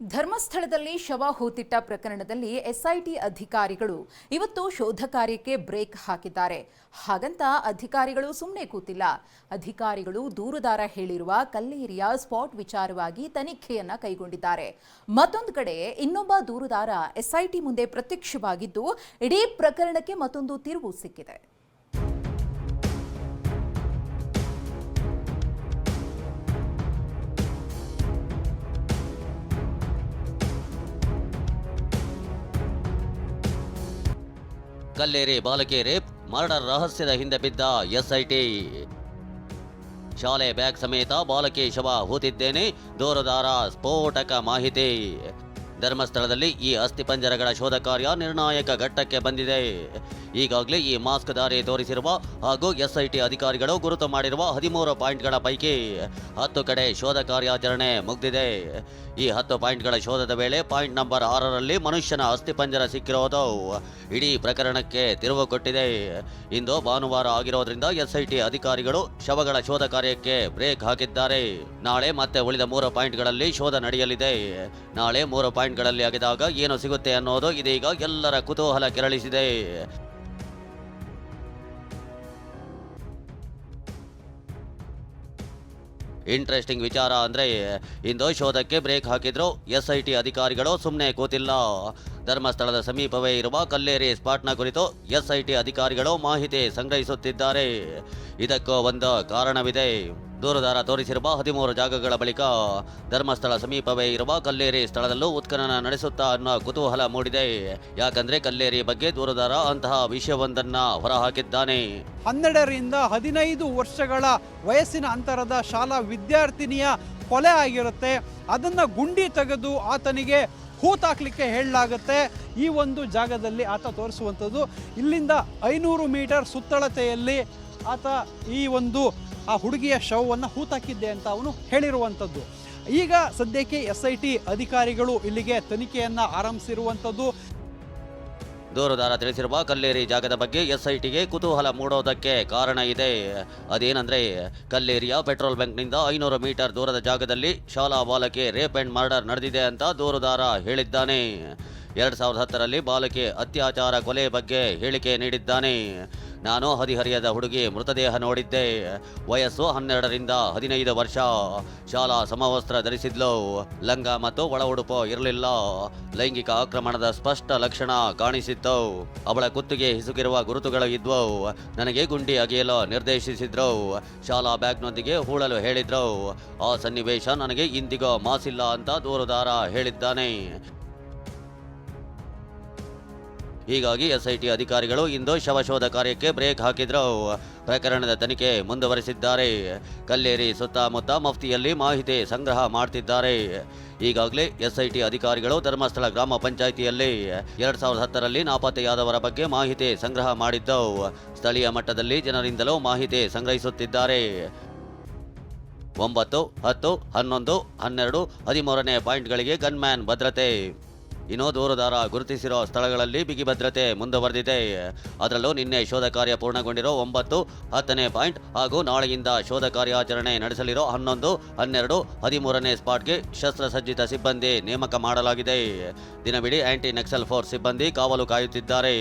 ಧರ್ಮಸ್ಥಳದಲ್ಲಿ ಶವ ಹೂತಿಟ್ಟ ಪ್ರಕರಣದಲ್ಲಿ ಎಸ್ಐಟಿ ಅಧಿಕಾರಿಗಳು ಇವತ್ತು ಶೋಧ ಕಾರ್ಯಕ್ಕೆ ಬ್ರೇಕ್ ಹಾಕಿದ್ದಾರೆ. ಹಾಗಂತ ಅಧಿಕಾರಿಗಳು ಸುಮ್ಮನೆ ಕೂತಿಲ್ಲ. ಅಧಿಕಾರಿಗಳು ದೂರುದಾರ ಹೇಳಿರುವ ಕಲ್ಲೇರಿಯ ಸ್ಪಾಟ್ ವಿಚಾರವಾಗಿ ತನಿಖೆಯನ್ನ ಕೈಗೊಂಡಿದ್ದಾರೆ. ಮತ್ತೊಂದು ಕಡೆ ಇನ್ನೊಬ್ಬ ದೂರುದಾರ ಎಸ್ಐಟಿ ಮುಂದೆ ಪ್ರತ್ಯಕ್ಷವಾಗಿದ್ದು, ಇಡೀ ಪ್ರಕರಣಕ್ಕೆ ಮತ್ತೊಂದು ತಿರುವು ಸಿಕ್ಕಿದೆ. ಕಲ್ಲೇರಿ ಬಾಲಕಿ ರೇಪ್ ಮರ್ಡರ್ ರಹಸ್ಯದ ಹಿಂದೆ ಬಿದ್ದ ಎಸ್ಐಟಿ. ಶಾಲೆ ಬ್ಯಾಗ್ ಸಮೇತ ಬಾಲಕಿ ಶವ ಹೂತಿದ್ದೇನೆ, ದೂರದಾರ ಸ್ಫೋಟಕ ಮಾಹಿತಿ. ಧರ್ಮಸ್ಥಳದಲ್ಲಿ ಈ ಅಸ್ಥಿಪಂಜರಗಳ ಶೋಧ ಕಾರ್ಯ ನಿರ್ಣಾಯಕ ಘಟ್ಟಕ್ಕೆ ಬಂದಿದೆ. ಈಗಾಗಲೇ ಈ ಮಾಸ್ಕ್ ದಾರಿ ತೋರಿಸಿರುವ ಹಾಗೂ ಎಸ್ಐಟಿ ಅಧಿಕಾರಿಗಳು ಗುರುತು ಮಾಡಿರುವ ಹದಿಮೂರು ಪಾಯಿಂಟ್ಗಳ ಪೈಕಿ ಹತ್ತು ಕಡೆ ಶೋಧ ಕಾರ್ಯಾಚರಣೆ ಮುಗಿದಿದೆ. ಈ ಹತ್ತು ಪಾಯಿಂಟ್ಗಳ ಶೋಧದ ವೇಳೆ ಪಾಯಿಂಟ್ ನಂಬರ್ ಆರರಲ್ಲಿ ಮನುಷ್ಯನ ಅಸ್ಥಿಪಂಜರ ಸಿಕ್ಕಿರೋದು ಇಡೀ ಪ್ರಕರಣಕ್ಕೆ ತಿರುವು ಕೊಟ್ಟಿದೆ. ಇಂದು ಭಾನುವಾರ ಆಗಿರೋದ್ರಿಂದ ಎಸ್ಐಟಿ ಅಧಿಕಾರಿಗಳು ಶವಗಳ ಶೋಧ ಕಾರ್ಯಕ್ಕೆ ಬ್ರೇಕ್ ಹಾಕಿದ್ದಾರೆ. ನಾಳೆ ಮತ್ತೆ ಉಳಿದ ಮೂರು ಪಾಯಿಂಟ್ಗಳಲ್ಲಿ ಶೋಧ ನಡೆಯಲಿದೆ. ನಾಳೆ ಮೂರು ಪಾಯಿಂಟ್ಗಳಲ್ಲಿ ಆಗಿದಾಗ ಏನು ಸಿಗುತ್ತೆ ಅನ್ನೋದು ಇದೀಗ ಎಲ್ಲರ ಕುತೂಹಲ ಕೆರಳಿಸಿದೆ. ಇಂಟ್ರೆಸ್ಟಿಂಗ್ ವಿಚಾರ ಅಂದ್ರೆ ಇಂದು ಶೋಧಕ್ಕೆ ಬ್ರೇಕ್ ಹಾಕಿದ್ರು ಎಸ್ ಐ ಅಧಿಕಾರಿಗಳು ಸುಮ್ಮನೆ ಕೂತಿಲ್ಲ. ಧರ್ಮಸ್ಥಳದ ಸಮೀಪವೇ ಇರುವ ಕಲ್ಲೇರಿ ಸ್ಪಾಟ್ನ ಕುರಿತು ಎಸ್ಐಟಿ ಅಧಿಕಾರಿಗಳು ಮಾಹಿತಿ ಸಂಗ್ರಹಿಸುತ್ತಿದ್ದಾರೆ. ಇದಕ್ಕೂ ಒಂದು ಕಾರಣವಿದೆ. ದೂರದಾರ ತೋರಿಸಿರುವ ಹದಿಮೂರು ಜಾಗಗಳ ಬಳಿಕ ಧರ್ಮಸ್ಥಳ ಸಮೀಪವೇ ಇರುವ ಕಲ್ಲೇರಿ ಸ್ಥಳದಲ್ಲೂ ಉತ್ಖನನ ನಡೆಸುತ್ತಾ ಅನ್ನೋ ಕುತೂಹಲ ಮೂಡಿದೆ. ಯಾಕಂದ್ರೆ ಕಲ್ಲೇರಿ ಬಗ್ಗೆ ದೂರದಾರ ಅಂತಹ ವಿಷಯವೊಂದನ್ನ ಹೊರಹಾಕಿದ್ದಾನೆ. ಹನ್ನೆರಡರಿಂದ ಹದಿನೈದು ವರ್ಷಗಳ ವಯಸ್ಸಿನ ಅಂತರದ ಶಾಲಾ ವಿದ್ಯಾರ್ಥಿನಿಯ ಕೊಲೆ ಆಗಿರುತ್ತೆ, ಅದನ್ನು ಗುಂಡಿ ತೆಗೆದು ಆತನಿಗೆ ಹೂತಾಕ್ಲಿಕ್ಕೆ ಹೇಳಲಾಗುತ್ತೆ. ಈ ಒಂದು ಜಾಗದಲ್ಲಿ ಆತ ತೋರಿಸುವಂಥದ್ದು, ಇಲ್ಲಿಂದ ಐನೂರು ಮೀಟರ್ ಸುತ್ತಳತೆಯಲ್ಲಿ ಆತ ಈ ಒಂದು, ಆ ಹುಡುಗಿಯ ಶವವನ್ನು ಹೂತಾಕಿದ್ದೆ ಅಂತ ಅವನು ಹೇಳಿರುವಂಥದ್ದು. ಈಗ ಸದ್ಯಕ್ಕೆ ಎಸ್ ಐ ಟಿ ಅಧಿಕಾರಿಗಳು ಇಲ್ಲಿಗೆ ತನಿಖೆಯನ್ನು ಆರಂಭಿಸಿರುವಂಥದ್ದು. ದೂರುದಾರ ತಿಳಿಸಿರುವ ಕಲ್ಲೇರಿ ಜಾಗದ ಬಗ್ಗೆ ಎಸ್ಐಟಿಗೆ ಕುತೂಹಲ ಮೂಡೋದಕ್ಕೆ ಕಾರಣ ಇದೆ. ಅದೇನೆಂದರೆ, ಕಲ್ಲೇರಿಯ ಪೆಟ್ರೋಲ್ ಬ್ಯಾಂಕ್ನಿಂದ ಐನೂರು ಮೀಟರ್ ದೂರದ ಜಾಗದಲ್ಲಿ ಶಾಲಾ ಬಾಲಕಿ ರೇಪ್ ಆ್ಯಂಡ್ ಮರ್ಡರ್ ನಡೆದಿದೆ ಅಂತ ದೂರುದಾರ ಹೇಳಿದ್ದಾನೆ. ಎರಡು ಸಾವಿರದ ಹತ್ತರಲ್ಲಿ ಬಾಲಕಿ ಅತ್ಯಾಚಾರ ಕೊಲೆ ಬಗ್ಗೆ ಹೇಳಿಕೆ ನೀಡಿದ್ದಾನೆ. ನಾನು ಹದಿಹರಿಯದ ಹುಡುಗಿ ಮೃತದೇಹ ನೋಡಿದ್ದೆ. ವಯಸ್ಸು ಹನ್ನೆರಡರಿಂದ ಹದಿನೈದು ವರ್ಷ. ಶಾಲಾ ಸಮವಸ್ತ್ರ ಧರಿಸಿದ್ಲು. ಲಂಗ ಮತ್ತು ಒಳ ಉಡುಪು ಇರಲಿಲ್ಲ. ಲೈಂಗಿಕ ಆಕ್ರಮಣದ ಸ್ಪಷ್ಟ ಲಕ್ಷಣ ಕಾಣಿಸಿತ್ತು. ಅವಳ ಕುತ್ತಿಗೆ ಹಿಸುಕಿರುವ ಗುರುತುಗಳು ಇದ್ವು. ನನಗೆ ಗುಂಡಿ ಅಗೆಯಲು ನಿರ್ದೇಶಿಸಿದ್ರು. ಶಾಲಾ ಬ್ಯಾಗ್ನೊಂದಿಗೆ ಹೂಳಲು ಹೇಳಿದ್ರು. ಆ ಸನ್ನಿವೇಶ ನನಗೆ ಇಂದಿಗೂ ಮಾಸಿಲ್ಲ ಅಂತ ದೂರುದಾರ ಹೇಳಿದ್ದಾನೆ. ಹೀಗಾಗಿ ಎಸ್ಐಟಿ ಅಧಿಕಾರಿಗಳು ಇಂದು ಶವಶೋಧ ಕಾರ್ಯಕ್ಕೆ ಬ್ರೇಕ್ ಹಾಕಿದ್ರು. ಪ್ರಕರಣದ ತನಿಖೆ ಮುಂದುವರೆಸಿದ್ದಾರೆ. ಕಲ್ಲೇರಿ ಸುತ್ತಮುತ್ತ ಮಫ್ತಿಯಲ್ಲಿ ಮಾಹಿತಿ ಸಂಗ್ರಹ ಮಾಡ್ತಿದ್ದಾರೆ. ಈಗಾಗಲೇ ಎಸ್ಐಟಿ ಅಧಿಕಾರಿಗಳು ಧರ್ಮಸ್ಥಳ ಗ್ರಾಮ ಪಂಚಾಯಿತಿಯಲ್ಲಿ ಎರಡ್ ಸಾವಿರದ ಹತ್ತರಲ್ಲಿ ನಾಪತ್ತೆಯಾದವರ ಬಗ್ಗೆ ಮಾಹಿತಿ ಸಂಗ್ರಹ ಮಾಡಿದ್ದು. ಸ್ಥಳೀಯ ಮಟ್ಟದಲ್ಲಿ ಜನರಿಂದಲೂ ಮಾಹಿತಿ ಸಂಗ್ರಹಿಸುತ್ತಿದ್ದಾರೆ. ಒಂಬತ್ತು, ಹತ್ತು, ಹನ್ನೊಂದು, ಹನ್ನೆರಡು, ಹದಿಮೂರನೇ ಪಾಯಿಂಟ್ಗಳಿಗೆ ಗನ್ಮ್ಯಾನ್ ಭದ್ರತೆ. ಇನ್ನು ದೂರದಾರ ಗುರುತಿಸಿರೋ ಸ್ಥಳಗಳಲ್ಲಿ ಬಿಗಿ ಭದ್ರತೆ ಮುಂದುವರೆದಿದೆ. ಅದರಲ್ಲೂ ನಿನ್ನೆ ಶೋಧ ಕಾರ್ಯ ಪೂರ್ಣಗೊಂಡಿರೋ ಒಂಬತ್ತು, ಹತ್ತನೇ ಪಾಯಿಂಟ್ ಹಾಗೂ ನಾಳೆಯಿಂದ ಶೋಧ ಕಾರ್ಯಾಚರಣೆ ನಡೆಸಲಿರೋ ಹನ್ನೊಂದು, ಹನ್ನೆರಡು, ಹದಿಮೂರನೇ ಸ್ಪಾಟ್ಗೆ ಶಸ್ತ್ರಸಜ್ಜಿತ ಸಿಬ್ಬಂದಿ ನೇಮಕ ಮಾಡಲಾಗಿದೆ. ದಿನವಿಡೀ ಆಂಟಿ ನಕ್ಸಲ್ ಫೋರ್ಸ್ ಸಿಬ್ಬಂದಿ ಕಾವಲು ಕಾಯುತ್ತಿದ್ದಾರೆ.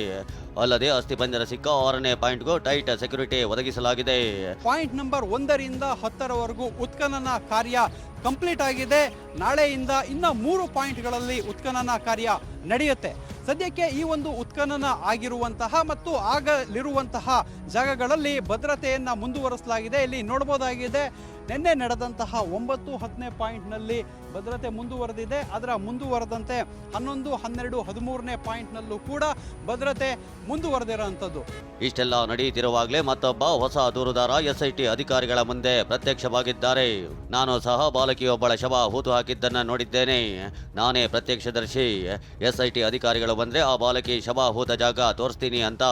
ಅಲ್ಲದೆ ಅಸ್ಥಿಪಂಜರ ಸಿಕ್ಕ ಆರನೇ ಪಾಯಿಂಟ್ಗೂ ಟೈಟ್ ಸೆಕ್ಯೂರಿಟಿ ಒದಗಿಸಲಾಗಿದೆ. ಪಾಯಿಂಟ್ ನಂಬರ್ ಒಂದರಿಂದ ಹತ್ತರವರೆಗೂ ಉತ್ಖನನ ಕಾರ್ಯ ಕಂಪ್ಲೀಟ್ ಆಗಿದೆ. ನಾಳೆಯಿಂದ ಇನ್ನ ಮೂರು ಪಾಯಿಂಟ್ಗಳಲ್ಲಿ ಉತ್ಖನನ ಕಾರ್ಯ ನಡೆಯುತ್ತೆ. ಸದ್ಯಕ್ಕೆ ಈ ಒಂದು ಉತ್ಖನನ ಆಗಿರುವಂತಹ ಮತ್ತು ಆಗಲಿರುವಂತಹ ಜಾಗಗಳಲ್ಲಿ ಭದ್ರತೆಯನ್ನ ಮುಂದುವರಿಸಲಾಗಿದೆ. ಇಲ್ಲಿ ನೋಡಬಹುದಾಗಿದೆ ನಿನ್ನೆ ನಡೆದಂತಹ ಒಂಬತ್ತು ಹತ್ತನೇ ಪಾಯಿಂಟ್ನಲ್ಲಿ ಭದ್ರತೆ ಮುಂದುವರೆದಿದೆ. ಅದರ ಮುಂದುವರೆದಂತೆ ಹನ್ನೊಂದು, ಹನ್ನೆರಡು, ಹದಿಮೂರನೇ ಪಾಯಿಂಟ್ನಲ್ಲೂ ಕೂಡ ಭದ್ರತೆ ಮುಂದುವರೆದಿರೋಂಥದ್ದು ಇಷ್ಟೆಲ್ಲ ನಡೆಯುತ್ತಿರುವಾಗಲೇ ಮತ್ತೊಬ್ಬ ಹೊಸ ದೂರುದಾರ ಎಸ್ಐಟಿ ಅಧಿಕಾರಿಗಳ ಮುಂದೆ ಪ್ರತ್ಯಕ್ಷವಾಗಿದ್ದಾರೆ. ನಾನು ಸಹ ಬಾಲಕಿಯೊಬ್ಬಳ ಶವ ಹೂತು ಹಾಕಿದ್ದನ್ನ ನೋಡಿದ್ದೇನೆ. ನಾನೇ ಪ್ರತ್ಯಕ್ಷದರ್ಶಿ. ಎಸ್ಐಟಿ ಅಧಿಕಾರಿಗಳು ಬಂದ್ರೆ ಆ ಬಾಲಕಿ ಶವ ಹೋದ ಜಾಗ ತೋರಿಸ್ತೀನಿ ಅಂತ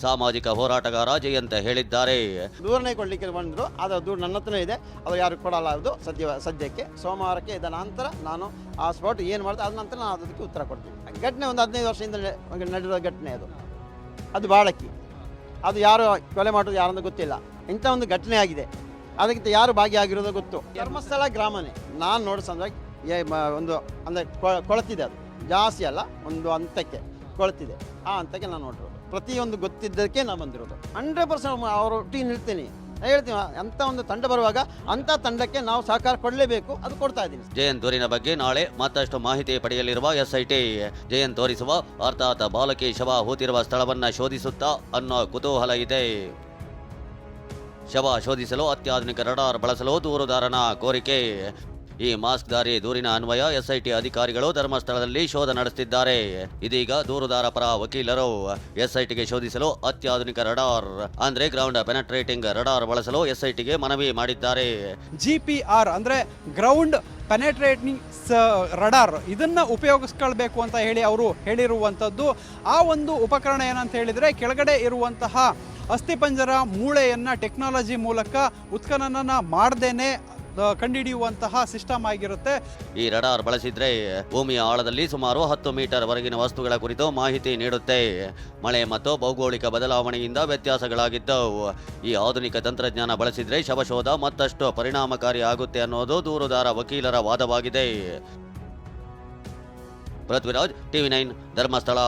ಸಾಮಾಜಿಕ ಹೋರಾಟಗಾರ ಅಂತ ಹೇಳಿದ್ದಾರೆ. ದೂರನೇ ಕೊಡಲಿಕ್ಕೆ ಬಂದರು, ಆದರೆ ದೂರ ನನ್ನ ಹತ್ರನೇ ಇದೆ. ಅದು ಯಾರು ಕೊಡಲ್ಲ ಅದು ಸದ್ಯ ಸದ್ಯಕ್ಕೆ. ಸೋಮವಾರಕ್ಕೆ ಇದ ನಂತರ ನಾನು ಆ ಸ್ಪಾಟ್ ಏನು ಮಾಡ್ತಾ ಅದ ನಂತರ ನಾನು ಅದಕ್ಕೆ ಉತ್ತರ ಕೊಡ್ತೀನಿ. ಘಟನೆ ಒಂದು ಹದಿನೈದು ವರ್ಷದಿಂದ ನಡೆದ ಘಟನೆ ಅದು. ಅದು ಬಾಳಕಿ ಅದು ಯಾರು ಕೊಲೆ ಮಾಡೋದು ಯಾರಂತ ಗೊತ್ತಿಲ್ಲ. ಇಂಥ ಒಂದು ಘಟನೆ ಆಗಿದೆ. ಅದಕ್ಕಿಂತ ಯಾರು ಭಾಗಿಯಾಗಿರೋದು ಗೊತ್ತು. ಧರ್ಮಸ್ಥಳ ಗ್ರಾಮನೇ. ನಾನು ಮ- ಒಂದು ಅಂದರೆ ಕೊಳತಿದೆ ಅದು. ಜಾಸ್ತಿ ಅಲ್ಲ, ಒಂದು ಹಂತಕ್ಕೆ ಕೊಳ್ತಿದೆ. ಆ ಹಂತಕ್ಕೆ ನಾನು ನೋಡಿರೋದು ಪ್ರತಿಯೊಂದು ಗೊತ್ತಿದ್ದಕ್ಕೆ ನಾನು ಬಂದಿರೋದು. ಹಂಡ್ರೆಡ್ ಪರ್ಸೆಂಟ್ ಅವ್ರ ನಿಲ್ತೀನಿ ನಾನು ಹೇಳ್ತೀನಿ ಅಂಥ ಒಂದು ತಂಡ ಬರುವಾಗ ಅಂಥ ತಂಡಕ್ಕೆ ನಾವು ಸಹಕಾರ ಕೊಡಲೇಬೇಕು, ಅದು ಕೊಡ್ತಾ ಇದ್ದೀನಿ. ಜಯಂತ್ ದೂರಿನ ಬಗ್ಗೆ ನಾಳೆ ಮತ್ತಷ್ಟು ಮಾಹಿತಿ ಪಡೆಯಲಿರುವ ಎಸ್ಐಟಿ ಜಯಂತ್ ತೋರಿಸುವ ಅರ್ಥಾತ್ ಬಾಲಕಿ ಶವ ಹೋತಿರುವ ಸ್ಥಳವನ್ನು ಶೋಧಿಸುತ್ತಾ ಅನ್ನೋ ಕುತೂಹಲ ಇದೆ. ಶವ ಶೋಧಿಸಲು ಅತ್ಯಾಧುನಿಕ ರಡಾರ್ ಬಳಸಲು ದೂರುದಾರನ ಕೋರಿಕೆ. ಈ ಮಾಸ್ಕ್ದಾರಿ ದೂರಿನ ಅನ್ವಯ ಎಸ್ಐಟಿ ಅಧಿಕಾರಿಗಳು ಧರ್ಮಸ್ಥಳದಲ್ಲಿ ಶೋಧ ನಡೆಸುತ್ತಿದ್ದಾರೆ ಇದೀಗ ದೂರುದಾರ ಪರ ವಕೀಲರು ಎಸ್ಐಟಿಗೆ ಶೋಧಿಸಲು ಅತ್ಯಾಧುನಿಕ ರಡಾರ್, ಅಂದ್ರೆ ಗ್ರೌಂಡ್ ಪೆನಟ್ರೇಟಿಂಗ್ ರಡಾರ್ ಬಳಸಲು ಎಸ್ಐಟಿಗೆ ಮನವಿ ಮಾಡಿದ್ದಾರೆ. ಜಿಪಿಆರ್ ಅಂದ್ರೆ ಗ್ರೌಂಡ್ ಪೆನೆಟ್ರೇಟಿಂಗ್ ರಡಾರ್, ಇದನ್ನು ಉಪಯೋಗಿಸ್ಕೊಳ್ಬೇಕು ಅಂತ ಹೇಳಿ ಅವರು ಹೇಳಿರುವಂಥದ್ದು. ಆ ಒಂದು ಉಪಕರಣ ಏನಂತ ಹೇಳಿದರೆ ಕೆಳಗಡೆ ಇರುವಂತಹ ಅಸ್ಥಿಪಂಜರ ಮೂಳೆಯನ್ನು ಟೆಕ್ನಾಲಜಿ ಮೂಲಕ ಉತ್ಖನನ ಮಾಡ್ದೇನೆ ಕಂಡುಹಿಡಿಯುವಂತಹ ಸಿಸ್ಟಮ್ ಆಗಿರುತ್ತೆ. ಈ ರಡಾರ್ ಬಳಸಿದ್ರೆ ಭೂಮಿಯ ಆಳದಲ್ಲಿ ಸುಮಾರು ಹತ್ತು ಮೀಟರ್ ವರೆಗಿನ ವಸ್ತುಗಳ ಕುರಿತು ಮಾಹಿತಿ ನೀಡುತ್ತೆ. ಮಳೆ ಮತ್ತು ಭೌಗೋಳಿಕ ಬದಲಾವಣೆಯಿಂದ ವ್ಯತ್ಯಾಸಗಳಾಗಿದ್ದವು. ಈ ಆಧುನಿಕ ತಂತ್ರಜ್ಞಾನ ಬಳಸಿದ್ರೆ ಶವಶೋಧ ಮತ್ತಷ್ಟು ಪರಿಣಾಮಕಾರಿ ಆಗುತ್ತೆ ಅನ್ನೋದು ದೂರುದಾರ ವಕೀಲರ ವಾದವಾಗಿದೆ. Prithviraj, TV nine, Dharmasthala.